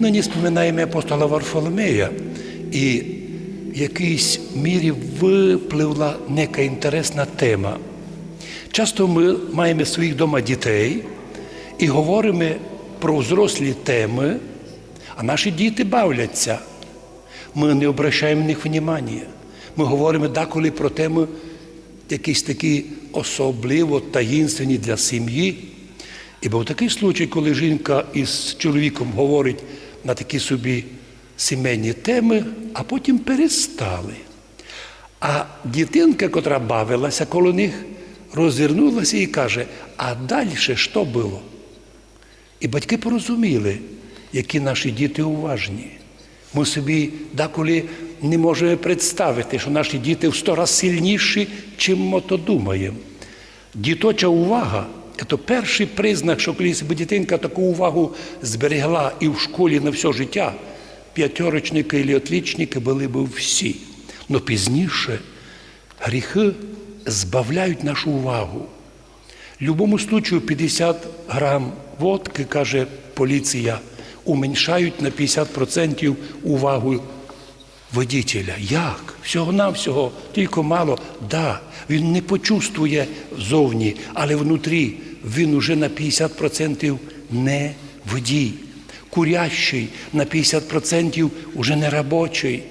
Нині споминаємо апостола Варфоломея, і в якійсь мірі випливла нека інтересна тема. Часто ми маємо своїх дома дітей і говоримо про взрослі теми, а наші діти бавляться. Ми не обращаємо на них внимання. Ми говоримо деколи про теми якісь такі особливо таїнственні для сім'ї. І був такий случай, коли жінка із чоловіком говорить на такі собі сімейні теми, а потім перестали. А дитинка, котра бавилася коло них, розвернулася і каже: а далі що було? І батьки порозуміли, які наші діти уважні. Ми собі деколи не можемо представити, що наші діти в сто раз сильніші, чим ми то думаємо. Діточа увага це перший признак, що коли себе дитинка таку увагу зберегла і в школі на все життя, п'ятерочники і отлічники були б всі. Но пізніше гріхи збавляють нашу увагу. Любому случаю 50 грам водки, каже поліція, уменьшають на 50% увагу водителя. Як? Всього-навсього, тільки мало. Да, він не почувствує зовні, але внутрі він уже на 50% не водій. Курящий на 50% уже не робочий.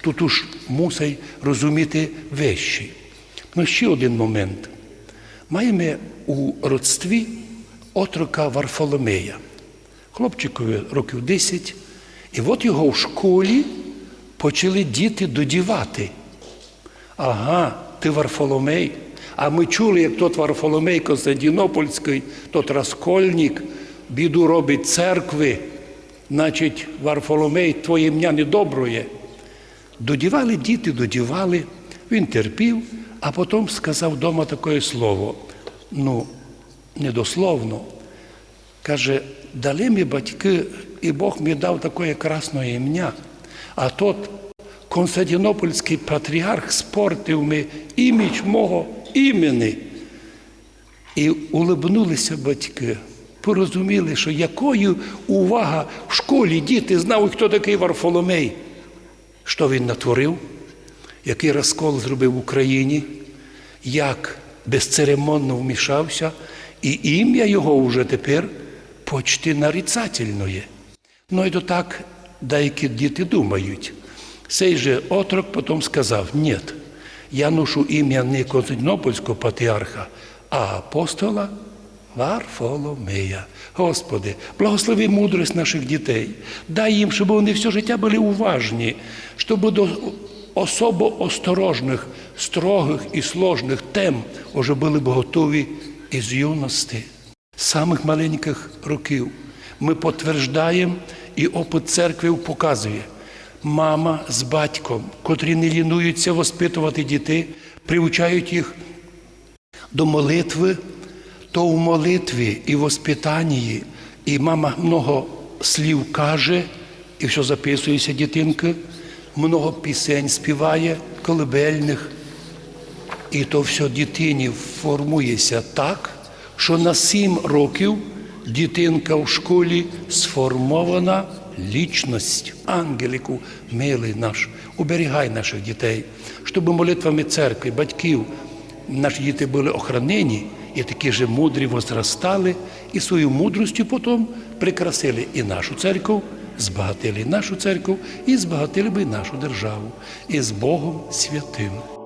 Тут уж мусить розуміти вещі. Ну, ще один момент. Маємо у родстві отрока Варфоломея. Хлопчикові років 10. І от його в школі почали діти додівати. Ага, ти Варфоломей. А ми чули, як тот Варфоломей Константинопольський, тот Раскольник, біду робить церкви, значить, Варфоломей, твоє ім'я недоброє. Додівали діти, додівали, він терпів, а потім сказав вдома таке слово. Ну, недословно. Каже, дали мені батьки, і Бог мені дав таке красне ім'я. А тот Константинопольський патріарх спортив ми імідж мого імені. І улибнулися батьки, порозуміли, що якою увага в школі діти знали, хто такий Варфоломей. Що він натворив, який розкол зробив в Україні, як безцеремонно вмішався, і ім'я його вже тепер почти нарицательне. Ну і то так деякі діти думають. Цей же отрок потім сказав: ні, я ношу ім'я не Константинопольського патріарха, а апостола Варфоломея. Господи, благослови мудрость наших дітей. Дай їм, щоб вони все життя були уважні, щоб до особо осторожних, строгих і сложних тем вже були б готові із юності. З самих маленьких років ми підтверджуємо, і опит церкви показує. Мама з батьком, котрі не лінуються воспитувати дітей, приучають їх до молитви, то в молитві і воспитанні, і мама много слів каже, і все записується дитинка, много пісень співає, колибельних. І то все дитині формується так, що на сім років дитинка в школі сформована лічність. Ангелику, милий наш, уберігай наших дітей, щоб молитвами церкви, батьків, наші діти були охранені і такі же мудрі возростали, і свою мудростю потім прикрасили і нашу церкву, збагатили нашу церкву, і збагатили би нашу державу, і з Богом святим.